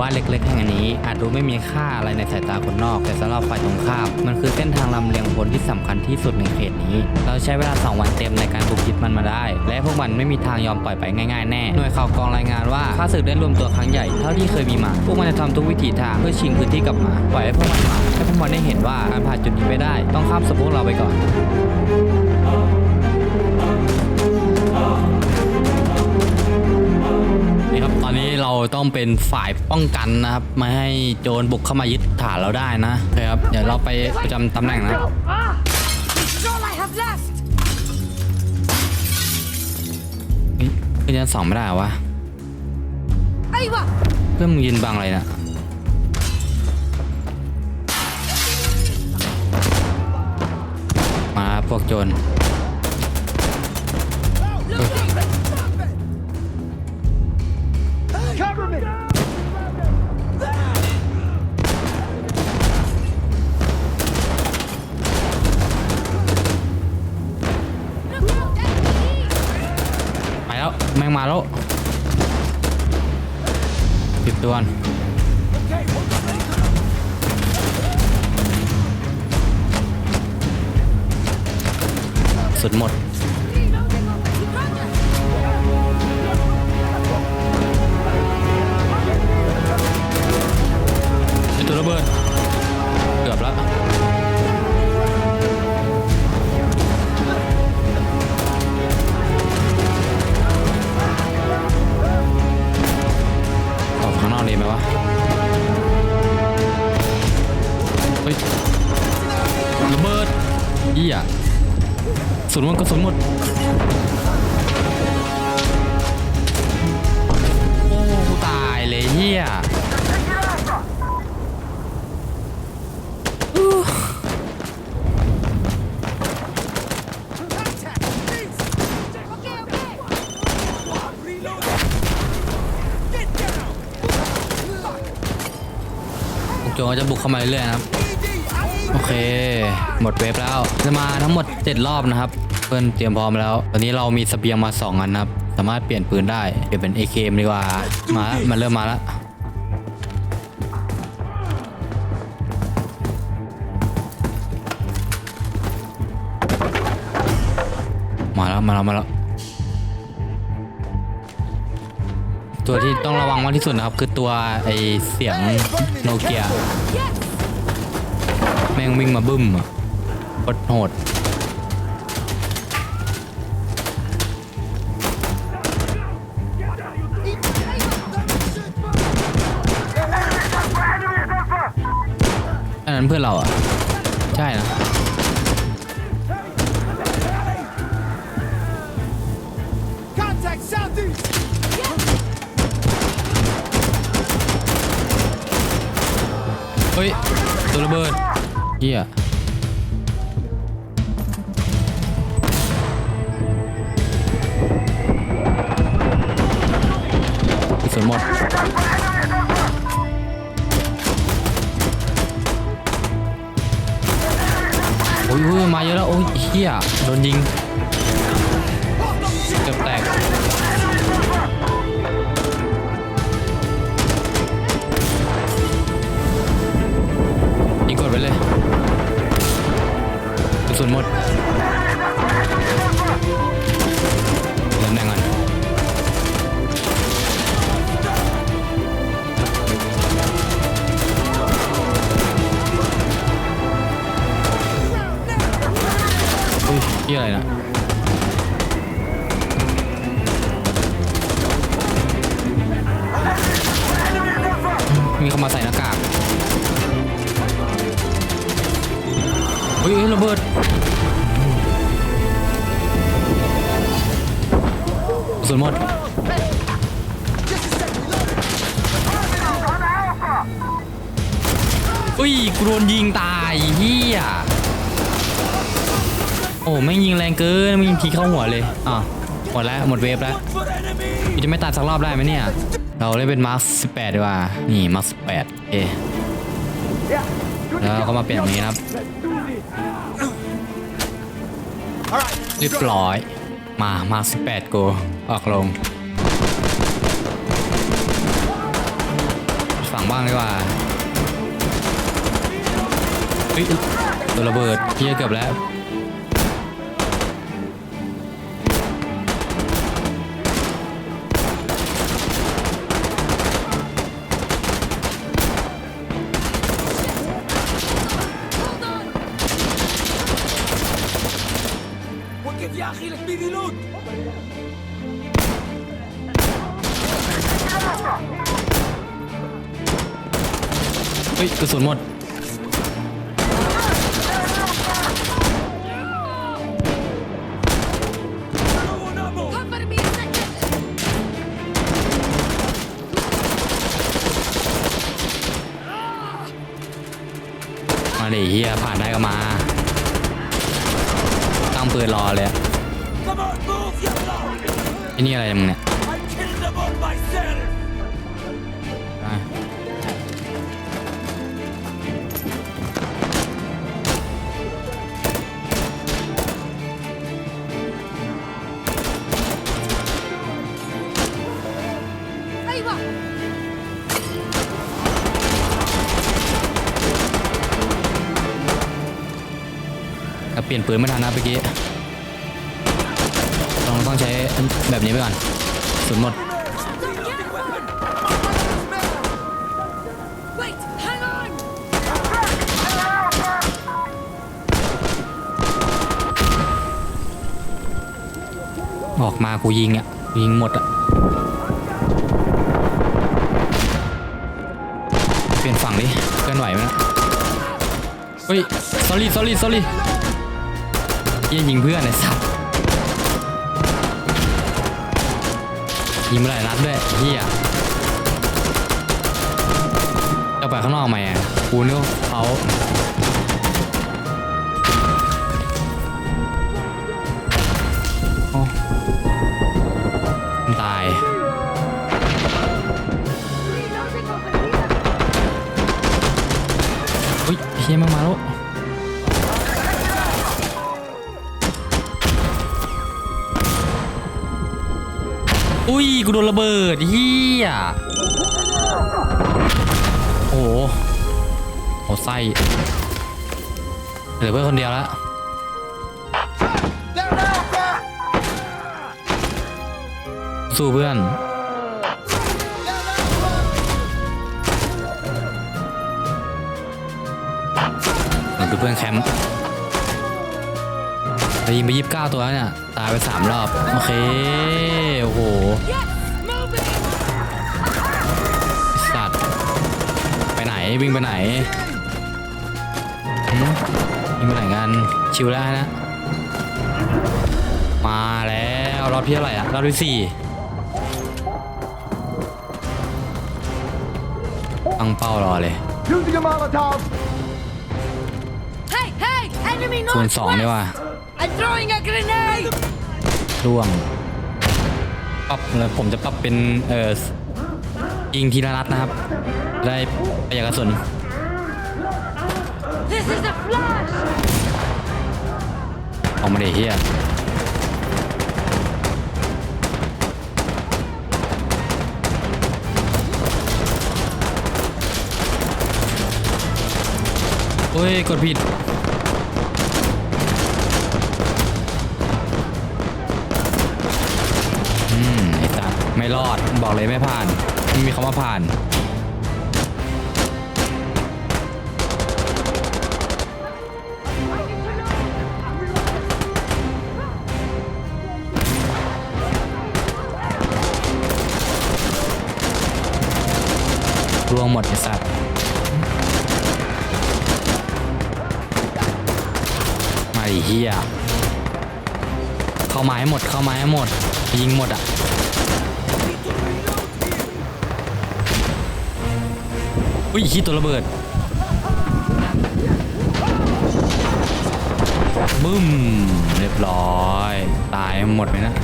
บ้านเล็ก ๆ แห่งนี้ อาจดูไม่มีค่าอะไรในสายตาคนนอก แต่สำหรับฝ่ายตรงข้าม มันคือเส้นทางลำเลียงพลที่สำคัญที่สุดในเขตนี้ เราใช้เวลา 2 วันเต็มในการบุกยึดมันมาได้ และพวกมันไม่มีทางยอมปล่อยไปง่ายๆแน่หน่วยข่าวกองรายงานว่าข้าศึกได้รวมตัวครั้งใหญ่เท่าที่เคยมีมา พวกมันจะทำทุกวิถีทางเพื่อชิงพื้นที่กลับมาปล่อยให้พวกมันมาให้พวกมันได้เห็นว่าการผ่านจุดนี้ไปได้ ต้องข้ามสมพวกเราไปก่อน ครับตอนนี้เราต้องเป็นฝ่ายป้องกันนะครับไม่ให้โจรบุกเข้ามายึดฐานเราได้นะโอเคครับเดี๋ยวเราไปประจำตำแหน่งนะครับ It's all I have left! เฮ้ยขึ้นชั้นสองไม่ได้เหรอวะ Aywa! เพื่อนมึงยืนบังอะไรนะมาพวกโจร ไปแล้ว แม่งมาแล้วหยุดตัวนสุดหมด กโจรก็จะบุกเข้ามาเรื่อยๆนะครับ โอเค หมดเวฟแล้ว จะมาทั้งหมด 7 รอบนะครับ เพื่อนเตรียมพร้อมแล้ว ตอนนี้เรามีเสบียงมา 2 อันนะครับ สามารถเปลี่ยนปืนได้ เปลี่ยนเป็น AKM ดีกว่า มาละมันเริ่มมาแล้วมาแล้ว มาแล้ว มาแล้ว ตัวที่ต้องระวังมากที่สุดนะครับ คือตัวไอเสียงโนเกียแม่งวิ่งมาบึ้มอะโคตรโหดอันนั้นเพื่อนเราอะ ใช่นะ ระเบิดเฮียสนหมดโอ้ยโอ้ยมาเยอะแล้ว โอ้ยเฮียโดนยิงเกือบแตก กระสุนหมดตำแหน่งก่อนอุ้ยที่อะไรนะ ดนยิงตายเฮียโอ้ไม่ยิงแรงเกินไม่ยิงทีเข้าหัวเลยอะหมดแล้วหมดเวฟแล้วกูจะไม่ตายสักรอบได้ไหมเนี่ย เราเล่นเป็นมาร์ค18ดีกว่า นี่มาร์ค18เอแล้วเราก็มาเปลี่ยนนี้ครับเรียบร้อย มามา18กูออกลง ฝั่งบ้างดีกว่า ตัวระเบิดเฮียเกือบแล้วเฮ้ยกระสุนหมด เฮียผ่านได้ก็มา ตั้งปืนรอเลยไอ้นี่อะไรมึงเนี่ย ปลี่ยนปืนไม่ทันนะเมื่อกี้ต้องต้องใช้แบบนี้ไปก่อนกระสุนหมด Wait! Hang on! ออกมากูยิงอะยิงหมดอะเปลี่ยนฝั่งดิเคลื่อนไหวไหมนะเฮ้ย sorry sorry sorry เหี้ยยิงเพื่อนไอ้สัสยิงมาหลายนัดด้วยเฮียจะไปข้างนอกไหมอะกูนึกเขา กูโดนระเบิดเฮียโอ้โหโอ้ไส้เหลือเพื่อนคนเดียวแล้วสู้เพื่อนดูเพื่อนแคมป์ยิงไปยี่สิบเก้าตัวแล้วเนี่ย ตายไปสามรอบ โอเค โอ้โห วิ่งไปไหนหืมวิ่งไปไหนกันชิวแล้วนะ มาแล้วรอบที่เท่าไหร่อะรอบที่สี่ตั้งเป้ารอเลย Using a Molotov Hey! Hey! Enemy คูณสองดีกว่า northwest! I'm throwing a grenade! ร่วงปรับเลยผมจะปรับเป็นเออ ยิงทีละนัดนะครับ ได้ประหยัดกระสุน This is a flash! ออกมาเดี๋ยวเฮียโอ้ย กดผิด อืม ไอ้สัสไม่รอด บอกเลยไม่ผ่าน ไม่มีคำว่าผ่าน ร่วงหมดไอ้สัตว์มาดิเฮียเข้าไม้หมดเข้าไม้หมด ยิงหมดอะ อุ้ยขี้ตัวระเบิดบึ้มเรียบร้อย ตายหมดไหมนะ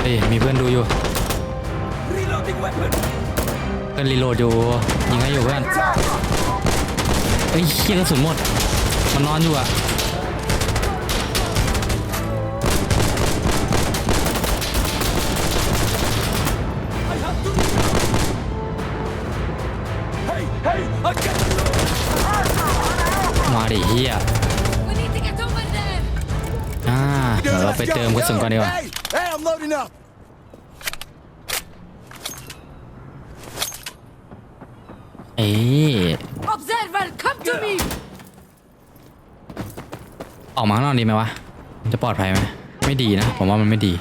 เฮ้ยมีเพื่อนดูอยู่เพื่อนรีโหลดอยู่ยิงให้อยู่เพื่อนเฮ้ยเฮียกระสุนหมดมันนอนอยู่อะ เหี้ย We need to get over there. อ่าเดี๋ยวเราไปเติมกระสุนก่อนดีกว่า Hey, hey, I'm loading up. เอ้ย Observer, come to me. ออกมาข้างนอกดีไหมวะมันจะปลอดภัยไหม ไม่ดีนะ ผมว่ามันไม่ดี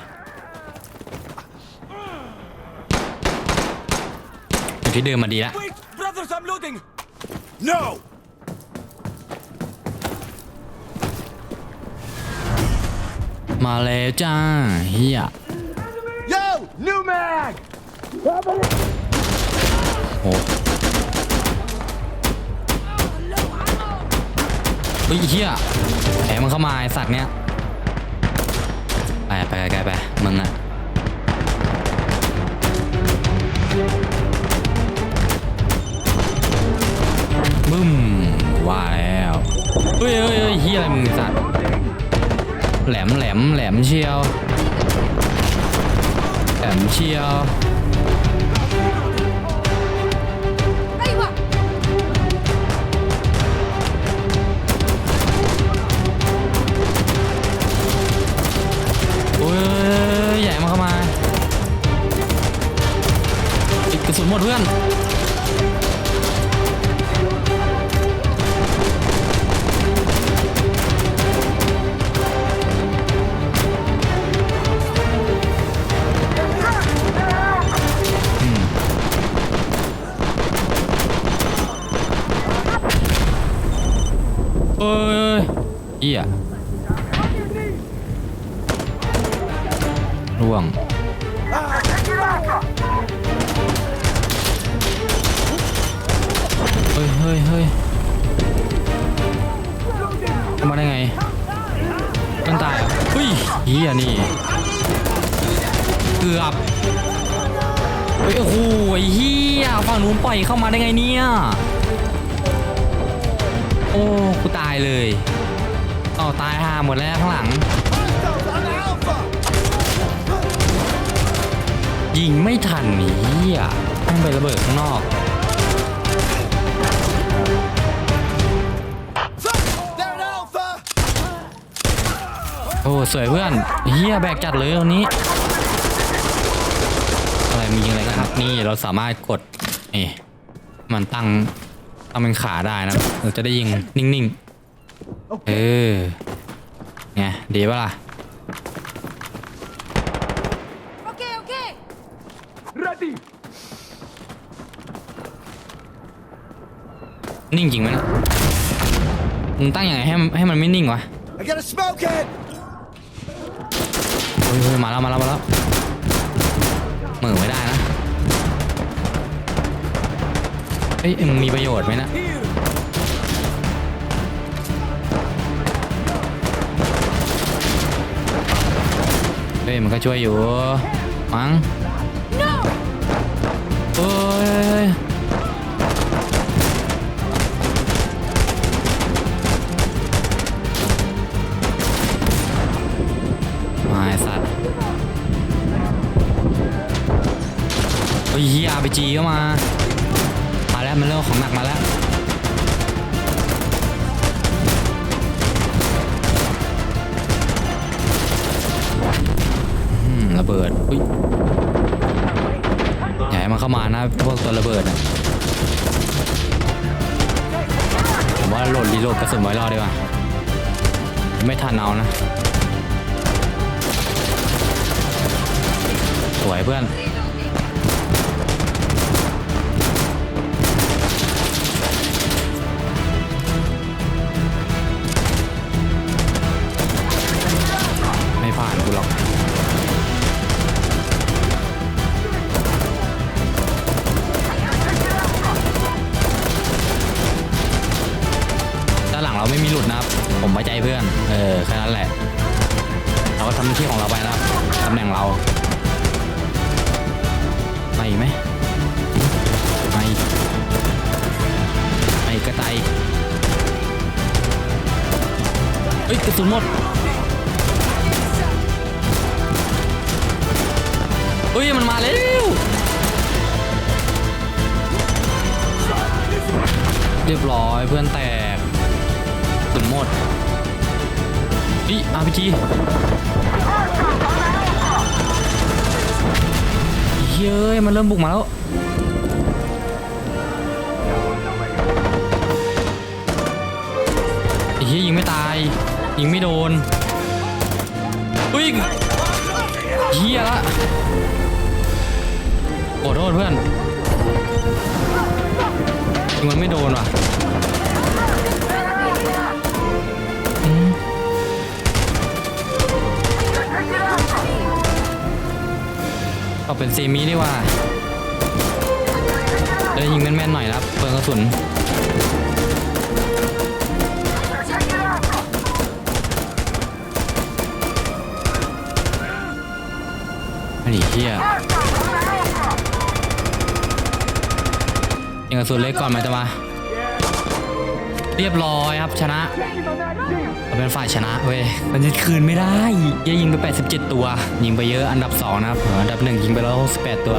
อยู่ที่เดิมมาดีละ Wait, brothers, I'm loading. No. มาแล้วจ้าเฮีย Yo, new mag. โอ้เฮ้ยเฮียแหมมันเข้ามาไอสัตว์เนี้ยไปไปไกลๆไปมึงอะบึ้มว่าแล้วเฮ้ยเฮ้ยเฮ้ยเฮียอะไรมึงไอ้สัตว์ แหลมแหลมแหลมเชียวแหลมเชียว อ้ยเหี้ยร่วงเฮ้ยเฮ้ยเฮ้ยมาได้ไงมันตายเหรอเฮ้ยเฮียนี่เกือบเฮ้ยโอ้โหเฮียฝั่งนู้นปล่อยเข้ามาได้ไงเนี่ย โอ้ กูตายเลยเอตายห่าหมดแล้วข้างหลัง ยิงไม่ทันนี่เฮียต้องไประเบิดข้างนอก โอ้สวยเพื่อนเฮียแบกจัดเลยวันนี้ อะไรมีอะไรกันนี่เราสามารถกดนี่มันตั้ง ตั้งเป็นขาได้นะเราจะได้ยิงนิ่งๆ เออไงดีปะล่ะ Okay, okay. Ready. นิ่งจริงไหมเนะมึงตั้งยังไงให้มันให้มันไม่นิ่งวะ I got a smoke head. เฮ้ยเฮ้ยมาแล้วมาแล้วมาแล้วเหมือไม่ได้นะ เฮ้ยมึงมีประโยชน์ไหมนะเฮ้ยมันก็ช่วยอยู่มั้งเฮ้ยมาไอ้สัตว์เฮ้ยเฮียไปจีก็มามา แล้วมันเริ่มเอาของหนักมาแล้วระเบิดอุ้ยอย่าให้มันเข้ามานะพวกตัวระเบิดอะผมว่าโหลดรีโหลดกระสุนไว้รอดีกว่าไม่ทันเอานะ สวยเพื่อน ฮ้ยกระสุนหมดเฮ้ยมันมาแล้วเรียบร้อยเพื่อนแตกสุนหมดนี่อาร์พีจีเฮ้ยมันเริ่มบุกมาแล้วไอ้เหี้ยยิงไม่ตาย ยิงไม่โดน อุ้ยเหี้ยละขอโทษเพื่อนยิงมันไม่โดนว่ะเอาเป็นซีมีดีกว่าเดี๋ยวยิงแม่นๆหน่อยนะครับเปิดกระสุน ไอ้เหี้ยยังกระสุนเล็กก่อนมันจะมาเรียบร้อยครับชนะเราเป็นฝ่ายชนะเว้ยมันจะคืนไม่ได้ยิงไป 87 ตัว ยิงไปเยอะอันดับ 2 นะครับอออันดับ 1 ยิงไปแล้ว68ตัว